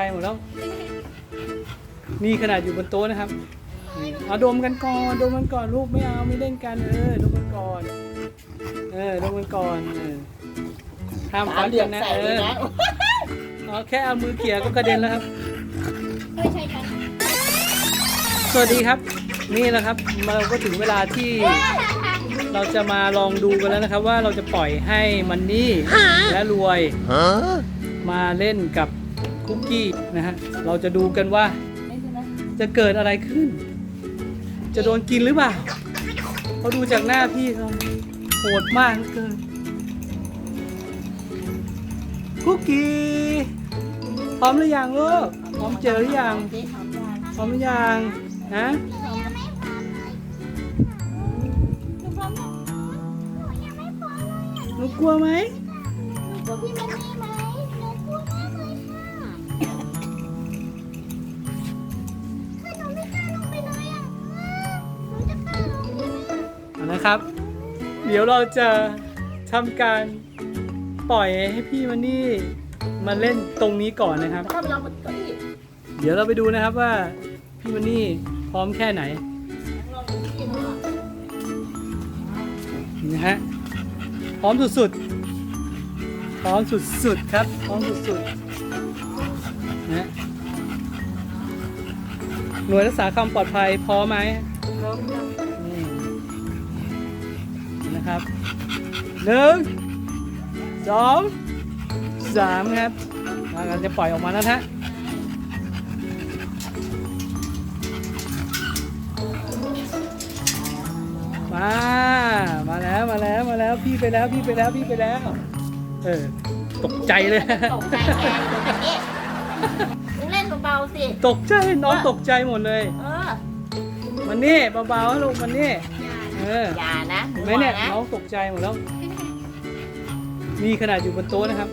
ไปหมดแล้ว นี่ขนาดอยู่บนโต๊ะนะครับนี่เอาดมกันก่อนดมกันก่อนลูกไม่เอาไม่เล่นกันเออดมกันก่อน เออดมกันก่อนเออห้ามตาฟันเหลืกัอกนนะใส่เอเลยอนะเอาแค่เอามือเขี่ยก็กระเด็นแล้วครับไม่ใช่กันสวัสดีครับ นี่แหละครับเราก็ถึงเวลาที่เราจะมาลองดูกันแล้วนะครับ ว่าเราจะปล่อยให้มันนี่และรวยมาเล่นกับ คุกกี้นะฮะ เราจะดูกันว่า จะเกิดอะไรขึ้น จะโดนกินหรือเปล่าเขาดูจากหน้าพี่เขาโหดมากเกิน คุกกี้ พร้อมหรือยังลูกพร้อมเจอหรือยัง พร้อมหรือยังฮะหนูยังไม่พร้อมเลยหนูพร้อมยังหนูยังไม่พร้อมเลยอะหนูกลัวไหมหนูกลัวพี่แม่ไหม นะครับ เดี๋ยวเราจะทำการปล่อยให้พี่มันนี่มาเล่นตรงนี้ก่อนนะครับเข้าไปลองบนเก้าอี้เดี๋ยวเราไปดูนะครับว่าพี่มันนี่พร้อมแค่ไหนลองดูที่มันนะฮะพร้อมสุดๆพร้อมสุดๆครับพร้อมสุดๆนะหน่วยรักษาความปลอดภัยพร้อมไหมเริ่มยัง นี่นะครับหนึ่งสองสามครับเราจะปล่อยออกมาแล้วนะฮะมามาแล้วมาแล้วมาแล้วพี่ไปแล้วพี่ไปแล้วพี่ไปแล้วเออตกใจเลยตกใจแทนเลยนะเอ๊ะมึงเล่นเบาๆสิ ตกใจน้องตกใจหมดเลย เออ มันนี่เบาๆลูกมันนี่ เอออย่านะเห็นไหมเนี่ยนะน้องตกใจหมดแล้วนี่ขนาดอยู่บนโต๊ะนะครับ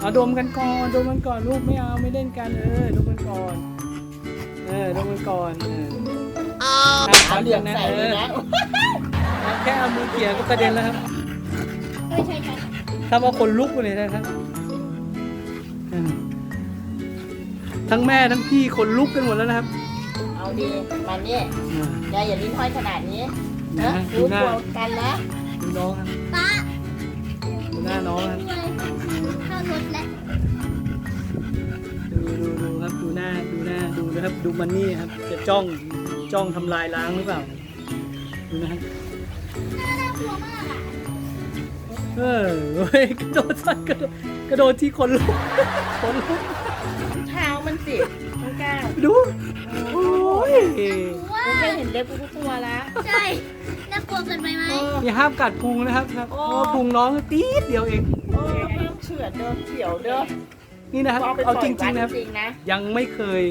เอาดมกันก่อนดมกันก่อนลูกไม่เอาไม่เล่นกันเออดมกันก่อน เออดมกันก่อนเออห้ามตาฟันเหลืกัอนกนะใส่เอเลยอนะเอาแค่เอามือเขี่ยก็กระเด็นแล้วครับไม่ใช่กันถ้าว่าคนลุกไปเลยนะครับเออทั้งแม่ทั้งพี่คนลุกกันหมดแล้วนะครับ เอาดีมันเนี่ยเอออย่าอย่าลิ้นห้อยขนาดนี้ นะนะฮะดูรู้หน้าตัวกันนะดูน้องครับป้าดูหน้าน้องครับด้วยเข้ารถแล้วดูดูดูครับดูหน้าดูหน้าดูนะครับดูมันนี่ครับจะจ้องจ้องทำลายล้างหรือเปล่าดูนะครับน่ากลัวมากอะเออเฮ้ยกระโดดใส่กระโดดกระโดดที่คนลุกคนลุกเท้ามันสิมันกล้าดูโอ้ยว่ากูแค่ เห็นเล็บกูก็กลัวละ ใช่ น่ากลัวเกินไปไหมอย่าห้ามกัดพุงนะครับครับเพโอ้ ราะว่าพุงน้องตีดเดียวเอง เออเพิ่มเฉือนเด้อเขียวเด้อนี่นะครับไปเอาปล่จยริงๆนะครับ จริงๆนะยังไม่เคย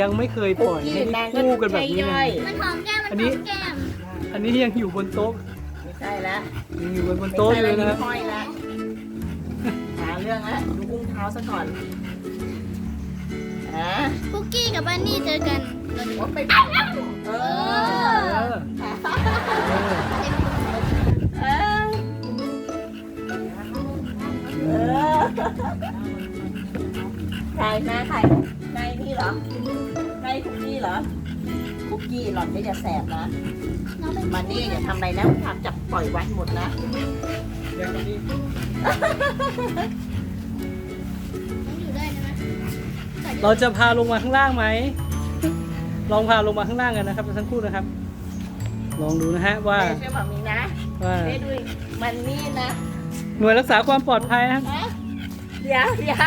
ยังไม่เคยปล่อยให้ได้คู่กันแบบนี้นะ มันหอมแก้ม มันอันหนี้ อมแก้มอันนี้ยังอยู่บนโต๊ะไม่ใช่แล้วยังอยู่บนโต๊ะอยู่เลยนะครับ ไม่ใช่แล้วห้อยแล้วหาเรื่องแล้วดูอุ้งเท้าซะก่อน อะคุกกี้กับบันนี่เจอกันว่าไปเอเอออเออเออเออใครนะใครในนี่เหรอในคุกกี้เหรอ คุกกี้หล่อนไม่จะแสบนะ น้องเป็นมันนี่อย่าทำอะไรนะทำจับปล่อยไว้หมดนะ เดี๋ยวนี้น้ เราจะพาลงมาข้างล่างไหม ลองพาลงมาข้างล่างกันนะครับทั้งคู่นะครับ ลองดูนะฮะว่าไม่ใช่แบบนี้นะว่าไม่ดูมันนี่นะหน่วยรักษาความปลอดภัยนะครับฮะเดี๋ยวเดี๋ยว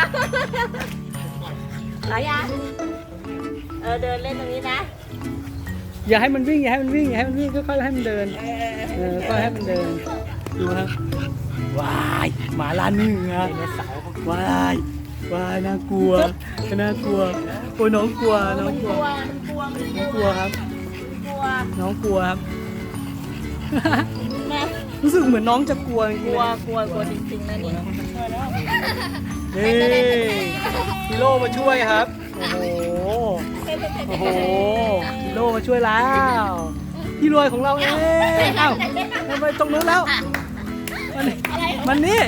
เอายังเออเดินเล่นตรงนี้นะ อย่าให้มันวิ่งอย่าให้มันวิ่งอย่าให้มันวิ่งค่อยๆให้มันเดินเอเออค่อยให้มันเดินดูครับว้ายหมาล้านหนึ่งครับว้าย ว้ายน่ากลัวน่ากลัวโอ้ยน้องกลัวน้องมันกกลัลัววมันกลัวมันน้องกลัวครับ กลัวน้องกลัวครับ นะรู้สึกเหมือนน้องจะกลัวจกริงลัๆวนะกลัวกลัวจริงๆนะนี่นี่ฮีโร่มาช่วยครับ โอ้โห โอ้โหฮีโร่มาช่วยแล้วพี่รวยของเราเองเอ้าทำไมตรงนู้นแล้ว มันนี่มันนี่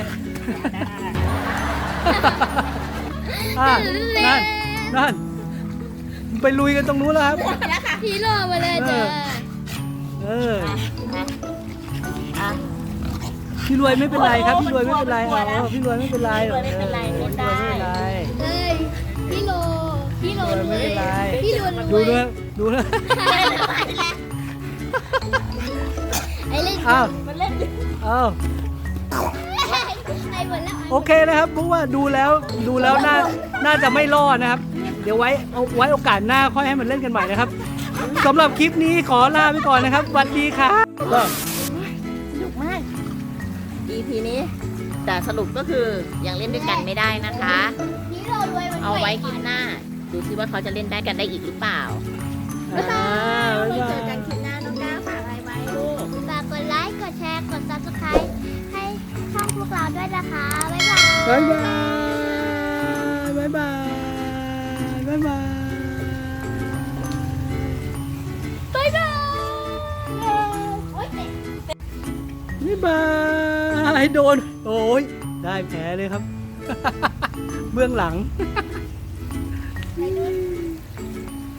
อะนั่นนั่นไปลุยกันตรงนู้นแล้วครับฮีโร่มาเลยจ้ะเอออะอะพี่รวยไม่เป็นไรครับพี่รวยไม่เป็นไรกลัวนะเออพี่รวยไม่เป็นไรพี่รวยไม่เป็นไรออเล่นได้ พี่รวยไม่เป็นไรเอ้ยฮีโร่ฮีโร่รไม่วยเป็นไรฮีโร่รดูวยนะดูนะไอ้เล่นอ้าวมันเล่นดิอ้าวไอ้หมดแล้ว โอเคนะครับเพราะว่าดูแล้วดูแล้วน่าน่าจะไม่รอดนะครับ เดี๋ยวไว้เอาไว้โอกาสหน้าค่อยให้มันเล่นกันใหม่นะครับสำหรับคลิปนี้ขอลาไปก่อนนะครับสวัสดีครับก็สนุกมาก EP นี้ แต่สรุปก็คือยังเล่นด้วยกันไม่ได้นะคะฮีโร่รวยมันเอาไว้คลิปหน้า ดูซิว่าเขาจะเล่นได้กันได้อีกหรือเปล่าอ่าบ๊ายไว้บาเเราด้วยนะคะ บ๊ายบาย บ๊ายบาย บ๊ายบาย บ๊ายบาย บ๊ายบายโอ๊ยเตะบ๊ายบายโดน โอ้ย ได้แผลเลยครับ เบื้องหลังไปด้วย